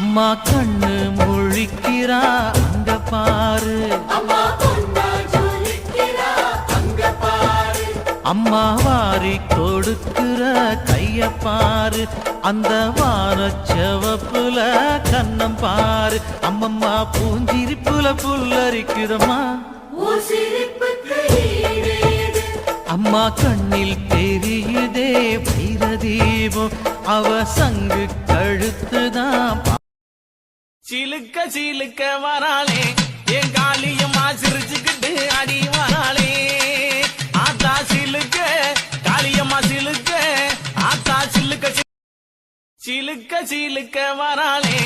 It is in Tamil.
அம்மா கண்ணு முழிக்கிறா அங்க பாரு. அம்மா வாரி கொடுக்கிற கைய பாரு. அந்த வானச்சவப்புல கண்ணம் பாரு. அம்மம்மா பூஞ்சிரிப்புல புல்லரிக்குதம்மா. அம்மா கண்ணில் தெரியுதே வைரதீபம். அவ சங்கு சிலுக்க சிலுக்க வராளே. என் காளியம்மா ஆசிரிச்சுக்கிட்டு அடி வராளே. ஆத்தா சிலுக்க காளியம்மா சிலுக்க ஆத்தா சிலுக்க சிலுக்க சிலுக்க வராளே.